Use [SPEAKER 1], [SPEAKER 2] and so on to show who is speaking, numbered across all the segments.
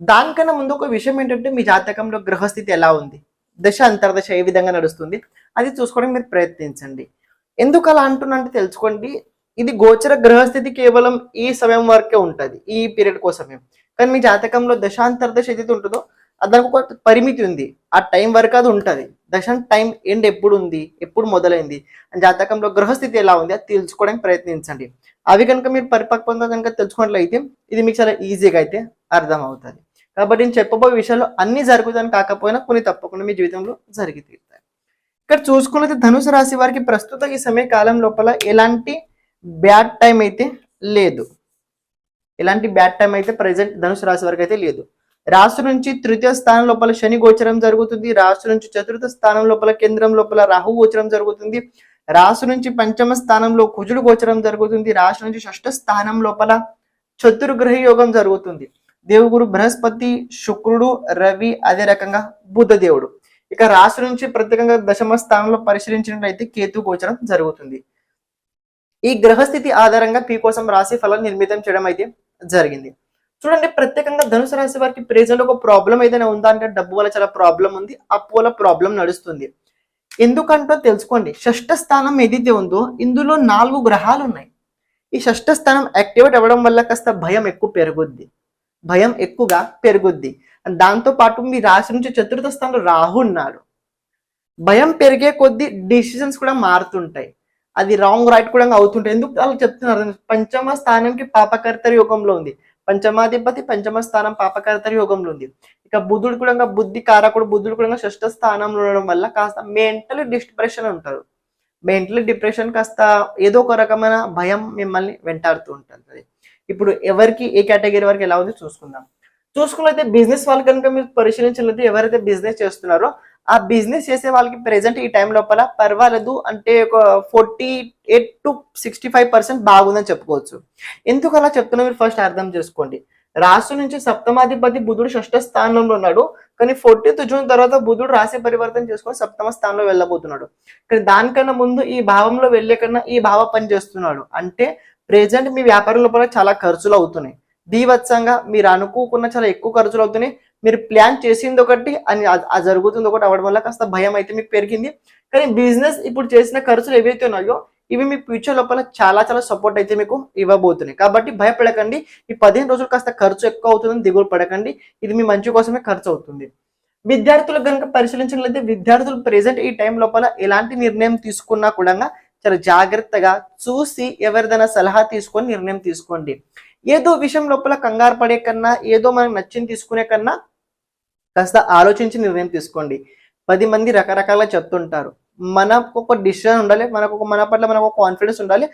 [SPEAKER 1] దానికన్నా ముందు ఒక విషయం ఏంటంటే మీ జాతకంలో గ్రహస్థితి ఎలా ఉంది? దశ అంతర్దశ ఏ విధంగా నడుస్తుంది? అది చూసుకోవడానికి మీరు ప్రయత్నించండి. ఎందుకు అలా అంటున్నంటే తెలుసుకోండి ఇది గోచర గ్రహస్థితి కేవలం ఈ సమయం వరకే ఉంటుంది ఈ పీరియడ్ కోసమే కానీ మీ జాతకంలో దశాంతర్దశ ఏదైతే ఉంటుందో అది దానికి ఒక పరిమితి ఉంది. ఆ టైం వరకు అది ఉంటుంది. దశ టైం ఎండ్ ఎప్పుడు ఉంది? ఎప్పుడు మొదలైంది? జాతకంలో గ్రహస్థితి ఎలా ఉంది? అది తెలుసుకోవడానికి ప్రయత్నించండి. అవి కనుక మీరు పరిపక్వంగా కనుక తెలుసుకున్నట్లయితే ఇది మీకు చాలా ఈజీగా అయితే అర్థం అవుతుంది కాబట్టి నేను చెప్పబోయే విషయాలు అన్ని జరుగుతాయని కాకపోయినా కొన్ని తప్పకుండా మీ జీవితంలో జరిగి తీరుతాయి. ఇక్కడ చూసుకున్నది ధనుసు రాశి వారికి ప్రస్తుత ఈ సమయ కాలం లోపల ఎలాంటి బ్యాడ్ టైం అయితే లేదు. ఎలాంటి బ్యాడ్ టైం అయితే ప్రజెంట్ ధనుసు రాశి వారికి అయితే లేదు. రాశి నుంచి తృతీయ స్థానం లోపల శని గోచరం జరుగుతుంది. రాశి నుంచి చతుర్థ స్థానం లోపల కేంద్రం లోపల రాహు గోచరం జరుగుతుంది. రాశి నుంచి పంచమ స్థానంలో కుజుడు గోచరం జరుగుతుంది. రాశి నుంచి షష్ఠ స్థానం లోపల చతుర్గ్రహ యోగం జరుగుతుంది. దేవుగురు బృహస్పతి శుక్రుడు రవి అదే రకంగా బుద్ధ దేవుడు. ఇక రాశి నుంచి ప్రత్యేకంగా దశమ స్థానంలో పరిశీలించినట్లయితే కేతు గోచరం జరుగుతుంది. ఈ గ్రహస్థితి ఆధారంగా పీ కోసం రాశి ఫలాన్ని నిర్మితం చేయడం అయితే జరిగింది. చూడండి ప్రత్యేకంగా ధనుసు రాశి వారికి ప్రెజెంట్ ఒక ప్రాబ్లం ఏదైనా ఉందా అంటే డబ్బు వల్ల చాలా ప్రాబ్లం ఉంది అప్పు వల్ల ప్రాబ్లం నడుస్తుంది. ఎందుకంటో తెలుసుకోండి. షష్ఠ స్థానం ఏదైతే ఉందో ఇందులో నాలుగు గ్రహాలు ఉన్నాయి. ఈ షష్ఠ స్థానం యాక్టివేట్ అవ్వడం వల్ల కాస్త భయం ఎక్కువ పెరుగుద్ది. భయం ఎక్కువగా పెరుగుద్ది. దాంతో పాటు మీ రాశి నుంచి చతుర్థ స్థానంలో రాహు భయం పెరిగే కొద్దీ డిసిషన్స్ కూడా మారుతుంటాయి. అది రాంగ్ రైట్ కూడా అవుతుంటాయి. ఎందుకు అలా చెప్తున్నారు? పంచమ స్థానంకి పాపకర్తరి యోగంలో ఉంది. పంచమాధిపతి పంచమ స్థానం పాపకర్తరి యోగంలో ఉంది. ఇక బుద్ధుడు కూడా బుద్ధి కారకుడు బుద్ధుడు కూడా షష్ఠ స్థానంలో ఉండడం వల్ల కాస్త మెంటల్ డిప్రెషన్ ఉంటారు మెంటల్ డిప్రెషన్ కాస్త ఏదో ఒక రకమైన భయం మిమ్మల్ని వెంటాడుతూ ఉంటుంది. ఇప్పుడు ఎవరికి ఏ కేటగిరీ వరకు ఎలా ఉంది చూసుకుందాం. చూసుకున్నైతే బిజినెస్ వాళ్ళు కనుక మీరు పరిశీలించినట్లయితే ఎవరైతే బిజినెస్ చేస్తున్నారో ఆ బిజినెస్ చేసే వాళ్ళకి ప్రెసెంట్ ఈ టైం లోపల పర్వాలేదు అంటే ఒక forty eight to sixty five percent బాగుందని చెప్పుకోవచ్చు. ఎందుకు అలా చెప్తున్నా మీరు ఫస్ట్ అర్థం చేసుకోండి. రాశి నుంచి సప్తమాధిపతి బుధుడు షష్ఠ స్థానంలో ఉన్నాడు. కానీ ఫోర్టీన్త్ జూన్ తర్వాత బుధుడు రాశి పరివర్తన చేసుకొని సప్తమ స్థానంలో వెళ్ళబోతున్నాడు. కానీ దానికన్నా ముందు ఈ భావంలో వెళ్ళే కన్నా ఈ భావ పని చేస్తున్నాడు. అంటే ప్రెజెంట్ మీ వ్యాపారం లోపల చాలా ఖర్చులు అవుతున్నాయి. దీవత్సంగా మీరు అనుకోకున్న చాలా ఎక్కువ ఖర్చులు అవుతున్నాయి. మీరు ప్లాన్ చేసింది ఒకటి అని ఆ జరుగుతుంది ఒకటి అవ్వడం వల్ల కాస్త భయం అయితే మీకు పెరిగింది. కానీ బిజినెస్ ఇప్పుడు చేసిన ఖర్చులు ఏవైతే ఉన్నాయో ఇవి మీ ఫ్యూచర్ లోపల చాలా చాలా సపోర్ట్ అయితే మీకు ఇవ్వబోతున్నాయి. కాబట్టి భయపడకండి. ఈ పదిహేను రోజులు కాస్త ఖర్చు ఎక్కువ అవుతుందని దిగులు పడకండి. ఇది మీ మంచి కోసమే ఖర్చు అవుతుంది. విద్యార్థులకు కనుక పరిశీలించినట్లయితే విద్యార్థులు ప్రెసెంట్ ఈ టైం లోపల ఎలాంటి నిర్ణయం తీసుకున్నా కూడా చాలా జాగ్రత్తగా చూసి ఎవరిదైనా సలహా తీసుకొని నిర్ణయం తీసుకోండి. ఏదో విషయం లోపల కంగారు పడే కన్నా ఏదో మనకు నచ్చింది తీసుకునే కన్నా కాస్త ఆలోచించి నిర్ణయం తీసుకోండి. పది మంది రకరకాల చెప్తుంటారు. మనకు ఒక డిసిషన్ ఉండాలి మనకు ఒక మన పట్ల మనకు ఒక కాన్ఫిడెన్స్ ఉండాలి.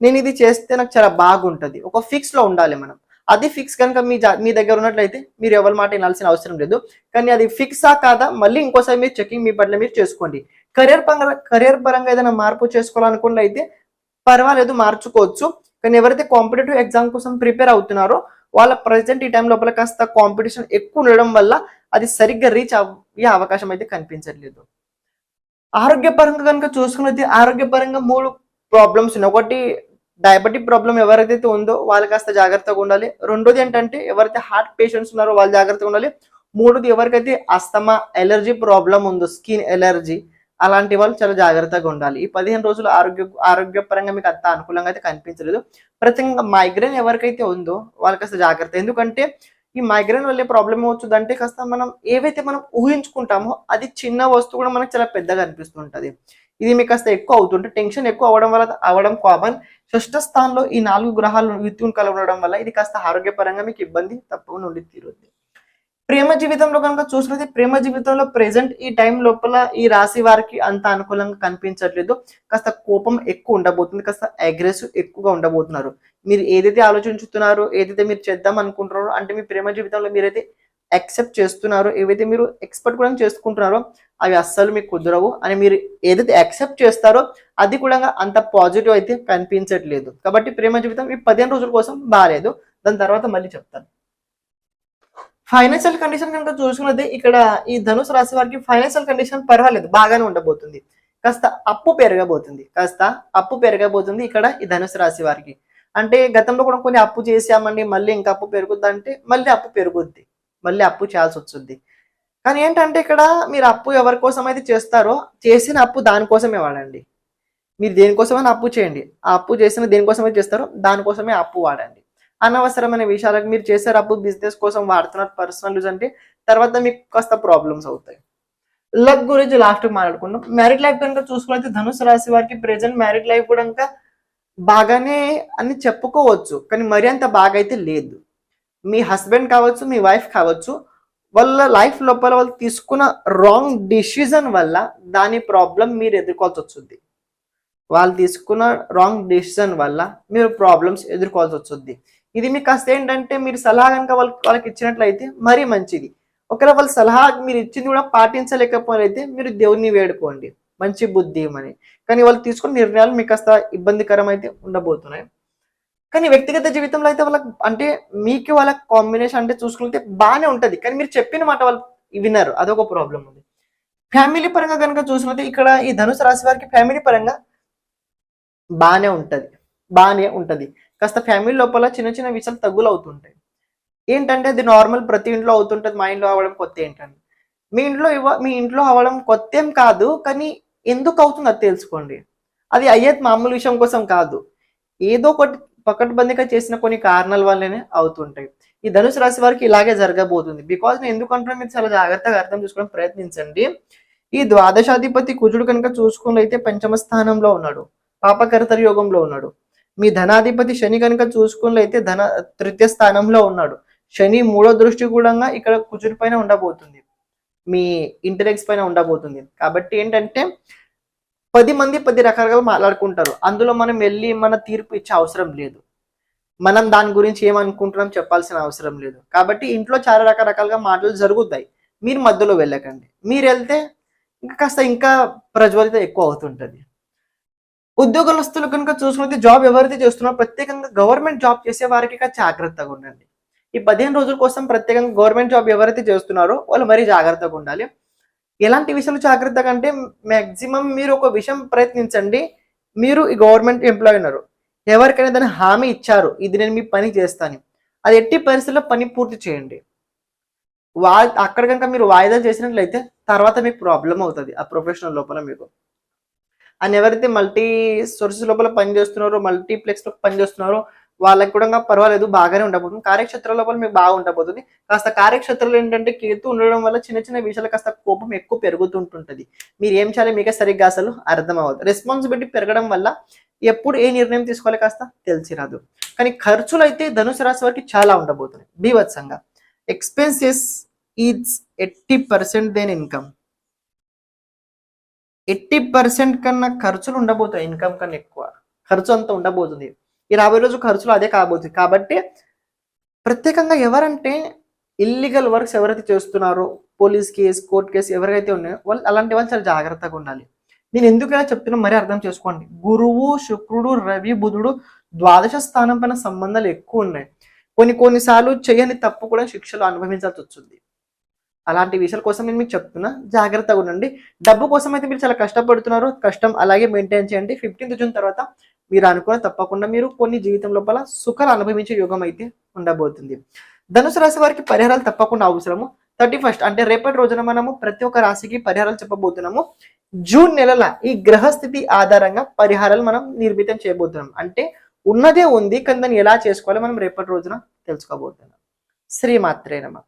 [SPEAKER 1] నేను ఇది చేస్తే నాకు చాలా బాగుంటుంది. ఒక ఫిక్స్లో ఉండాలి మనం. అది ఫిక్స్ కనుక మీ మీ దగ్గర ఉన్నట్లయితే మీరు ఎవరి మాట వినాల్సిన అవసరం లేదు. కానీ అది ఫిక్సా కాదా? మళ్ళీ ఇంకోసారి మీరు చెకింగ్ మీ పట్ల మీరు చేసుకోండి. కెరియర్ పరంగా కెరియర్ పరంగా ఏదైనా మార్పు చేసుకోవాలనుకున్న అయితే పర్వాలేదు మార్చుకోవచ్చు. కానీ ఎవరైతే కాంపిటేటివ్ ఎగ్జామ్ కోసం ప్రిపేర్ అవుతున్నారో వాళ్ళ ప్రజెంట్ ఈ టైం లోపల కాస్త కాంపిటీషన్ ఎక్కువ ఉండడం వల్ల అది సరిగ్గా రీచ్ అయ్యే అవకాశం అయితే కనిపించట్లేదు. ఆరోగ్యపరంగా కనుక చూసుకున్నది ఆరోగ్యపరంగా మూడు ప్రాబ్లమ్స్ ఉన్నాయి. ఒకటి డయాబెటిక్ ప్రాబ్లం ఎవరైతే ఉందో వాళ్ళు కాస్త జాగ్రత్తగా ఉండాలి. రెండోది ఏంటంటే ఎవరైతే హార్ట్ పేషెంట్స్ ఉన్నారో వాళ్ళు జాగ్రత్తగా ఉండాలి. మూడోది ఎవరికైతే అస్తమా ఎలర్జీ ప్రాబ్లం ఉందో స్కిన్ ఎలర్జీ అలాంటి వాళ్ళు చాలా జాగ్రత్తగా ఉండాలి. ఈ పదిహేను రోజులు ఆరోగ్య ఆరోగ్యపరంగా మీకు అంత అనుకూలంగా అయితే కనిపించలేదు. ప్రత్యేకంగా మైగ్రేన్ ఎవరికైతే ఉందో వాళ్ళకి అసలు జాగ్రత్త. ఎందుకంటే ఈ మైగ్రేన్ వల్ల ప్రాబ్లం ఏమవుతుందంటే కాస్త మనం ఏవైతే మనం ఊహించుకుంటామో అది చిన్న వస్తువు కూడా మనకు చాలా పెద్దగా అనిపిస్తుంటది. ఇది మీకు కాస్త ఎక్కువ అవుతుంటే టెన్షన్ ఎక్కువ అవ్వడం వల్ల అవడం కామన్ షష్ఠ స్థానంలో ఈ నాలుగు గ్రహాలు విత్తుని కలవడం వల్ల ఇది కాస్త ఆరోగ్యపరంగా మీకు ఇబ్బంది తప్పకుండా ఉండి తీరుద్ది. ప్రేమ జీవితంలో కనుక చూసినది ప్రేమ జీవితంలో ప్రెసెంట్ ఈ టైం లోపల ఈ రాశి వారికి అంత అనుకూలంగా కనిపించట్లేదు. కాస్త కోపం ఎక్కువ ఉండబోతుంది. కాస్త అగ్రెసివ్ ఎక్కువగా ఉండబోతున్నారు. మీరు ఏదైతే ఆలోచించుతున్నారో ఏదైతే మీరు చేద్దాం అనుకుంటున్నారో అంటే మీ ప్రేమ జీవితంలో మీరైతే యాక్సెప్ట్ చేస్తున్నారో ఏవైతే మీరు ఎక్స్పెక్ట్ కూడా చేసుకుంటున్నారో అవి అస్సలు మీకు కుదరవు. అని మీరు ఏదైతే యాక్సెప్ట్ చేస్తారో అది కూడా అంత పాజిటివ్ అయితే కనిపించట్లేదు. కాబట్టి ప్రేమ జీవితం ఈ పదిహేను రోజుల కోసం బాగాలేదు దాని తర్వాత మళ్ళీ చెప్తాను. ఫైనాన్షియల్ కండిషన్ కనుక చూసుకున్నది ఇక్కడ ఈ ధనుసు రాశి వారికి ఫైనాన్షియల్ కండిషన్ పర్వాలేదు బాగానే ఉండబోతుంది. కాస్త అప్పు పెరగబోతుంది కాస్త అప్పు పెరగబోతుంది ఇక్కడ ఈ ధనుసు రాశి వారికి. అంటే గతంలో కూడా కొన్ని అప్పు చేసామండి మళ్ళీ ఇంకా అప్పు పెరుగుద్ది అంటే మళ్ళీ అప్పు పెరుగుద్ది మళ్ళీ అప్పు చేయాల్సి వస్తుంది కానీ ఏంటంటే ఇక్కడ మీరు అప్పు ఎవరి కోసం అయితే చేస్తారో చేసిన అప్పు దానికోసమే వాడండి. మీరు దేనికోసమైనా అప్పు చేయండి. ఆ అప్పు చేసిన దేనికోసమైతే చేస్తారో దానికోసమే అప్పు వాడండి. అనవసరమైన విషయాలకు మీరు చేసే అప్పు బిజినెస్ కోసం వాడుతున్నారు పర్సనల్ యూజ్ అంటే తర్వాత మీకు కాస్త ప్రాబ్లమ్స్ అవుతాయి. లక్ గురించి లాస్ట్ మాట్లాడుకున్నాం మ్యారీడ్ లైఫ్ కనుక చూసుకున్నైతే ధనుసు రాశి వారికి ప్రెసెంట్ మ్యారీడ్ లైఫ్ కూడా ఇంకా బాగానే అని చెప్పుకోవచ్చు. కానీ మరి అంత బాగా అయితే లేదు. మీ హస్బెండ్ కావచ్చు మీ వైఫ్ కావచ్చు వాళ్ళ లైఫ్ లోపల వాళ్ళు తీసుకున్న రాంగ్ డిసిజన్ వల్ల దాని ప్రాబ్లం మీరు ఎదుర్కోవాల్సి వస్తుంది. వాళ్ళు తీసుకున్న రాంగ్ డిసిజన్ వల్ల మీరు ప్రాబ్లమ్స్ ఎదుర్కోవాల్సి వస్తుంది. ఇది మీకు కాస్త ఏంటంటే మీరు సలహా కనుక వాళ్ళకి వాళ్ళకి ఇచ్చినట్లయితే మరీ మంచిది. ఒకవేళ వాళ్ళ సలహా మీరు ఇచ్చింది కూడా పాటించలేకపోయినైతే మీరు దేవుణ్ణి వేడుకోండి. మంచి బుద్ధి అని కానీ వాళ్ళు తీసుకున్న నిర్ణయాలు మీకు కాస్త ఇబ్బందికరం అయితే ఉండబోతున్నాయి. కానీ వ్యక్తిగత జీవితంలో అయితే వాళ్ళకి అంటే మీకు వాళ్ళ కాంబినేషన్ అంటే చూసుకుంటే బాగానే ఉంటుంది. కానీ మీరు చెప్పిన మాట వాళ్ళు విన్నారు అదొక ప్రాబ్లం ఉంది. ఫ్యామిలీ పరంగా కనుక చూసినట్టు ఇక్కడ ఈ ధనుసు రాశి వారికి ఫ్యామిలీ పరంగా బాగానే ఉంటుంది. బాగానే ఉంటది. కాస్త ఫ్యామిలీ లోపల చిన్న చిన్న విషయాలు తగ్గులు అవుతుంటాయి. ఏంటంటే అది నార్మల్ ప్రతి ఇంట్లో అవుతుంటది మా ఇంట్లో అవ్వడం కొత్త ఏంటంటే మీ ఇంట్లో ఇవ్వ మీ ఇంట్లో అవ్వడం కొత్త ఏం కాదు కానీ ఎందుకు అవుతుంది అది తెలుసుకోండి. అది అయ్యేది మామూలు విషయం కోసం కాదు. ఏదో ఒకటి పకడ్బందీగా చేసిన కొన్ని కారణాల వల్లనే అవుతుంటాయి. ఈ ధనుసు రాశి వారికి ఇలాగే జరగబోతుంది. బికాజ్ నేను ఎందుకంటున్నా మీరు చాలా జాగ్రత్తగా అర్థం చేసుకోవడం ప్రయత్నించండి. ఈ ద్వాదశాధిపతి కుజుడు కనుక చూసుకున్నైతే పంచమ స్థానంలో ఉన్నాడు. పాపకర్తరి యోగంలో ఉన్నాడు. మీ ధనాధిపతి శని కనుక చూసుకున్నట్లయితే ధన తృతీయ స్థానంలో ఉన్నాడు. శని మూడో దృష్టి కూడా ఇక్కడ కుజుడి పైన ఉండబోతుంది. మీ ఇంటలెక్స్ పైన ఉండబోతుంది. కాబట్టి ఏంటంటే పది మంది పది రకాలుగా మాట్లాడుకుంటారు. అందులో మనం వెళ్ళి మన తీర్పు ఇచ్చే అవసరం లేదు. మనం దాని గురించి ఏమనుకుంటున్నాం చెప్పాల్సిన అవసరం లేదు. కాబట్టి ఇంట్లో చాలా రకరకాలుగా మాటలు జరుగుతాయి. మీరు మధ్యలో వెళ్ళకండి. మీరు వెళ్తే ఇంకా కాస్త ఇంకా ప్రజ్వలిత ఎక్కువ అవుతుంటుంది. ఉద్యోగస్తులు కనుక చూసుకుంటే జాబ్ ఎవరైతే చేస్తున్నారో ప్రత్యేకంగా గవర్నమెంట్ జాబ్ చేసే వారికి జాగ్రత్తగా ఉండండి. ఈ పదిహేను రోజుల కోసం ప్రత్యేకంగా గవర్నమెంట్ జాబ్ ఎవరైతే చేస్తున్నారో వాళ్ళు మరీ జాగ్రత్తగా ఉండాలి. ఎలాంటి విషయాలు జాగ్రత్తగా అంటే మాక్సిమం మీరు ఒక విషయం ప్రయత్నించండి. మీరు ఈ గవర్నమెంట్ ఎంప్లాయ్ ఉన్నారు. ఎవరికైనా దాన్ని హామీ ఇచ్చారు. ఇది నేను మీ పని చేస్తాను. అది ఎట్టి పరిస్థితుల్లో పని పూర్తి చేయండి. వా అక్కడ కనుక మీరు వాయిదా చేసినట్లయితే తర్వాత మీకు ప్రాబ్లం అవుతుంది. ఆ ప్రొఫెషనల్ లోపల మీకు. అండ్ ఎవరైతే మల్టీ సోర్సెస్ లోపల పనిచేస్తున్నారో మల్టీప్లెక్స్లో పనిచేస్తున్నారో వాళ్ళకి కూడా పర్వాలేదు బాగానే ఉండబోతుంది. కార్యక్షేత్ర లోపల మీకు బాగా ఉండబోతుంది. కాస్త కార్యక్షేత్రంలో ఏంటంటే కేతు ఉండడం వల్ల చిన్న చిన్న విషయాలు కాస్త కోపం ఎక్కువ పెరుగుతుంటుంటది. మీరు ఏం చేయాలి? మీకే సరిగ్గా అసలు అర్థం అవ్వదు రెస్పాన్సిబిలిటీ పెరగడం వల్ల ఎప్పుడు ఏ నిర్ణయం తీసుకోవాలి కాస్త తెలిసి రాదు. కానీ ఖర్చులు అయితే ధనుసు రాశి వారికి చాలా ఉండబోతున్నాయి. బీవత్సంగా expenses is eighty percent than income eighty percent కన్నా ఖర్చులు ఉండబోతాయి ఇన్కమ్ కన్నా ఎక్కువ. ఖర్చు అంతా ఉండబోతుంది. ఈ రాబోయే రోజు ఖర్చులు అదే కాబోతుంది. కాబట్టి ప్రత్యేకంగా ఎవరంటే ఇల్లీగల్ వర్క్స్ ఎవరైతే చేస్తున్నారో పోలీస్ కేసు కోర్టు కేసు ఎవరైతే ఉన్నాయో వాళ్ళు అలాంటి వాళ్ళు చాలా జాగ్రత్తగా ఉండాలి. నేను ఎందుకైనా చెప్తున్నా మరీ అర్థం చేసుకోండి. గురువు శుక్రుడు రవి బుధుడు ద్వాదశ స్థానం పైన సంబంధాలు ఎక్కువ ఉన్నాయి. కొన్ని కొన్నిసార్లు చేయని తప్పు కూడా శిక్షలు అనుభవించాల్సి వచ్చింది అలాంటి విషయాల కోసం నేను మీకు చెప్తున్నా. జాగ్రత్తగా ఉండండి. డబ్బు కోసం అయితే మీరు చాలా కష్టపడుతున్నారు. కష్టం అలాగే మెయింటైన్ చేయండి. ఫిఫ్టీన్త్ జూన్ తర్వాత మీరు అనుకున్న తప్పకుండా మీరు కొన్ని జీవితం లోపల సుఖాలు అనుభవించే యోగం అయితే ఉండబోతుంది. ధనుసు రాశి వారికి పరిహారాలు తప్పకుండా అవసరము. థర్టీ ఫస్ట్ అంటే రేపటి రోజున మనము ప్రతి ఒక్క రాశికి పరిహారాలు చెప్పబోతున్నాము. జూన్ నెలల ఈ గ్రహస్థితి ఆధారంగా పరిహారాలు మనం నిర్మితం చేయబోతున్నాం. అంటే ఉన్నదే ఉంది. కానీ దాన్ని ఎలా చేసుకోవాలో మనం రేపటి రోజున తెలుసుకోబోతున్నాం. శ్రీమాత్రేనమా